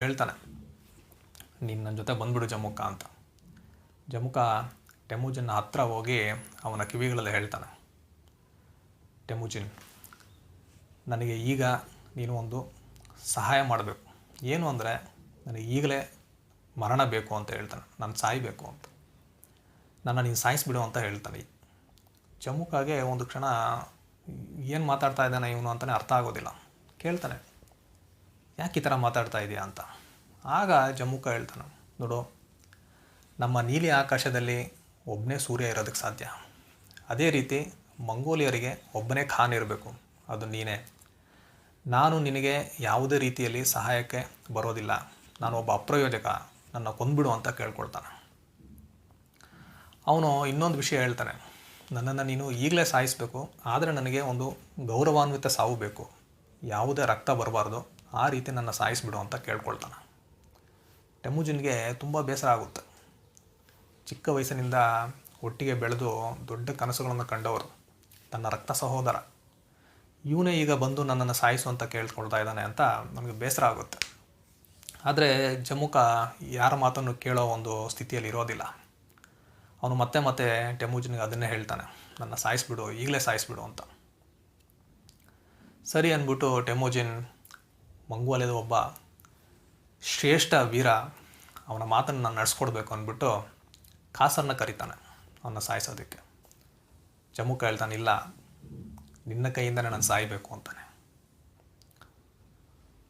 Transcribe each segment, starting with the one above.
ಹೇಳ್ತಾನೆ, ನೀನು ನನ್ನ ಜೊತೆ ಬಂದ್ಬಿಡು ಜಮುಕ ಅಂತ. ಜಮುಕ ಟೆಮುಜಿನ ಹತ್ರ ಹೋಗಿ ಅವನ ಕಿವಿಗಳಲ್ಲಿ ಹೇಳ್ತಾನೆ, ಟೆಮುಜಿನ್, ನನಗೆ ಈಗ ನೀನು ಒಂದು ಸಹಾಯ ಮಾಡಬೇಕು. ಏನು ಅಂದರೆ, ನನಗೆ ಈಗಲೇ ಮರಣ ಬೇಕು ಅಂತ ಹೇಳ್ತಾನೆ, ನಾನು ಸಾಯಬೇಕು ಅಂತ. ನನ್ನ ನೀನು ಸಾಯಿಸ್ಬಿಡು ಅಂತ ಹೇಳ್ತಾನೆ. ಜಮುಕಾಗೆ ಒಂದು ಕ್ಷಣ ಏನು ಮಾತಾಡ್ತಾ ಇದ್ದಾನೆ ಇವನು ಅಂತಲೇ ಅರ್ಥ ಆಗೋದಿಲ್ಲ. ಕೇಳ್ತಾನೆ ಯಾಕೆ ಈ ಥರ ಮಾತಾಡ್ತಾ ಇದೆಯಾ ಅಂತ? ಆಗ ಜಮ್ಮುಕ ಹೇಳ್ತಾನೆ, ನೋಡು, ನಮ್ಮ ನೀಲಿ ಆಕಾಶದಲ್ಲಿ ಒಬ್ಬನೇ ಸೂರ್ಯ ಇರೋದಕ್ಕೆ ಸಾಧ್ಯ. ಅದೇ ರೀತಿ ಮಂಗೋಲಿಯರಿಗೆ ಒಬ್ಬನೇ ಖಾನ್ ಇರಬೇಕು, ಅದು ನೀನೇ. ನಾನು ನಿನಗೆ ಯಾವುದೇ ರೀತಿಯಲ್ಲಿ ಸಹಾಯಕ್ಕೆ ಬರೋದಿಲ್ಲ. ನಾನು ಒಬ್ಬ ಅಪ್ರಯೋಜಕ, ನನ್ನ ಕೊಂದ್ಬಿಡು ಅಂತ ಕೇಳ್ಕೊಳ್ತಾನೆ. ಅವನು ಇನ್ನೊಂದು ವಿಷಯ ಹೇಳ್ತಾನೆ, ನನ್ನನ್ನು ನೀನು ಈಗಲೇ ಸಾಯಿಸಬೇಕು, ಆದರೆ ನನಗೆ ಒಂದು ಗೌರವಾನ್ವಿತ ಸಾವು ಬೇಕು. ಯಾವುದೇ ರಕ್ತ ಬರಬಾರ್ದು. ಆ ರೀತಿ ನನ್ನ ಸಾಯಿಸಿಬಿಡು ಅಂತ ಕೇಳ್ಕೊಳ್ತಾನೆ. ಟೆಮುಜಿನ್ಗೆ ತುಂಬ ಬೇಸರ ಆಗುತ್ತೆ. ಚಿಕ್ಕ ವಯಸ್ಸಿನಿಂದ ಒಟ್ಟಿಗೆ ಬೆಳೆದು ದೊಡ್ಡ ಕನಸುಗಳನ್ನು ಕಂಡವರು ತನ್ನ ರಕ್ತ ಸಹೋದರ. ಇವನೇ ಈಗ ಬಂದು ನನ್ನನ್ನು ಸಾಯಿಸು ಅಂತ ಕೇಳ್ಕೊಳ್ತಾ ಇದ್ದಾನೆ ಅಂತ ನಮಗೆ ಬೇಸರ ಆಗುತ್ತೆ. ಆದರೆ ಜಮುಕ ಯಾರ ಮಾತನ್ನು ಕೇಳೋ ಒಂದು ಸ್ಥಿತಿಯಲ್ಲಿ ಇರೋದಿಲ್ಲ. ಅವನು ಮತ್ತೆ ಮತ್ತೆ ಟೆಮುಜಿನ್ಗೆ ಅದನ್ನೇ ಹೇಳ್ತಾನೆ, ನನ್ನ ಸಾಯಿಸ್ಬಿಡು, ಈಗಲೇ ಸಾಯಿಸ್ಬಿಡು ಅಂತ. ಸರಿ ಅಂದ್ಬಿಟ್ಟು ಟೆಮೋಜಿನ್ ಮಂಗೋಲಿಯದ ಒಬ್ಬ ಶ್ರೇಷ್ಠ ವೀರ, ಅವನ ಮಾತನ್ನು ನಾನು ನಡೆಸ್ಕೊಡ್ಬೇಕು ಅಂದ್ಬಿಟ್ಟು ಕಾಸರನ್ನ ಕರೀತಾನೆ ಅವನ್ನ ಸಾಯಿಸೋದಕ್ಕೆ. ಜಮ್ಮು ಹೇಳ್ತಾನೆ ಇಲ್ಲ ನಿನ್ನ ಕೈಯಿಂದನೇ ನಾನು ಸಾಯಬೇಕು ಅಂತಾನೆ.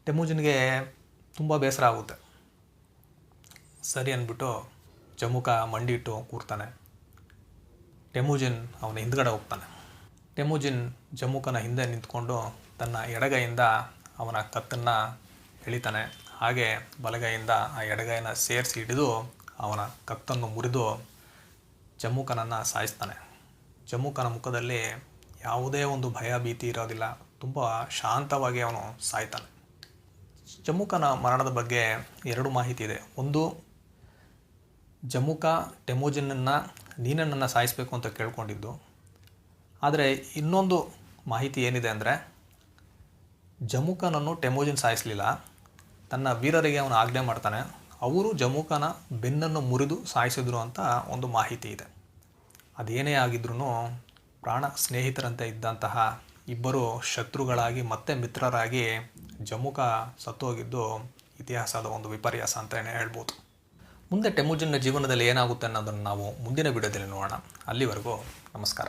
ಟೆಮುಜಿನ್ಗೆ ತುಂಬ ಬೇಸರ ಆಗುತ್ತೆ. ಸರಿ ಅಂದ್ಬಿಟ್ಟು ಜಮುಕ ಮಂಡಿ ಇಟ್ಟು ಕೂರ್ತಾನೆ. ಟೆಮೂಜಿನ್ ಅವನ ಹಿಂದ್ಗಡೆ ಹೋಗ್ತಾನೆ. ಟೆಮೂಜಿನ್ ಜಮುಕನ ಹಿಂದೆ ನಿಂತ್ಕೊಂಡು ತನ್ನ ಎಡಗೈಯಿಂದ ಅವನ ಕತ್ತನ್ನು ಎಳಿತಾನೆ. ಹಾಗೆ ಬಲಗೈಯಿಂದ ಆ ಎಡಗೈನ ಸೇರಿಸಿ ಹಿಡಿದು ಅವನ ಕತ್ತನ್ನು ಮುರಿದು ಜಮ್ಮುಕನನ್ನು ಸಾಯಿಸ್ತಾನೆ. ಜಮ್ಮುಕನ ಮುಖದಲ್ಲಿ ಯಾವುದೇ ಒಂದು ಭಯ ಭೀತಿ ಇರೋದಿಲ್ಲ. ತುಂಬ ಶಾಂತವಾಗಿ ಅವನು ಸಾಯ್ತಾನೆ. ಜಮ್ಮುಕನ ಮರಣದ ಬಗ್ಗೆ ಎರಡು ಮಾಹಿತಿ ಇದೆ. ಒಂದು, ಜಮ್ಮುಕ ಟೆಮೋಜಿನನ್ನು ನೀನೇ ನನ್ನ ಸಾಯಿಸಬೇಕು ಅಂತ ಕೇಳ್ಕೊಂಡಿದ್ದು. ಆದರೆ ಇನ್ನೊಂದು ಮಾಹಿತಿ ಏನಿದೆ ಅಂದರೆ ಜಮ್ಮುಕನನ್ನು ಟೆಮೋಜಿನ್ ಸಾಯಿಸಲಿಲ್ಲ. ತನ್ನ ವೀರರಿಗೆ ಅವನು ಆಜ್ಞೆ ಮಾಡ್ತಾನೆ, ಅವರು ಜಮುಖನ ಬೆನ್ನನ್ನು ಮುರಿದು ಸಾಯಿಸಿದ್ರು ಅಂತ ಒಂದು ಮಾಹಿತಿ ಇದೆ. ಅದೇನೇ ಆಗಿದ್ರೂ ಪ್ರಾಣ ಸ್ನೇಹಿತರಂತೆ ಇದ್ದಂತಹ ಇಬ್ಬರು ಶತ್ರುಗಳಾಗಿ ಮತ್ತೆ ಮಿತ್ರರಾಗಿ ಜಮುಖ ಸತ್ತೋಗಿದ್ದು ಇತಿಹಾಸದ ಒಂದು ವಿಪರ್ಯಾಸ ಅಂತಲೇ ಹೇಳ್ಬೋದು. ಮುಂದೆ ಟೆಮುಜಿನ್ನ ಜೀವನದಲ್ಲಿ ಏನಾಗುತ್ತೆ ಅನ್ನೋದನ್ನು ನಾವು ಮುಂದಿನ ವಿಡಿಯೋದಲ್ಲಿ ನೋಡೋಣ. ಅಲ್ಲಿವರೆಗೂ ನಮಸ್ಕಾರ.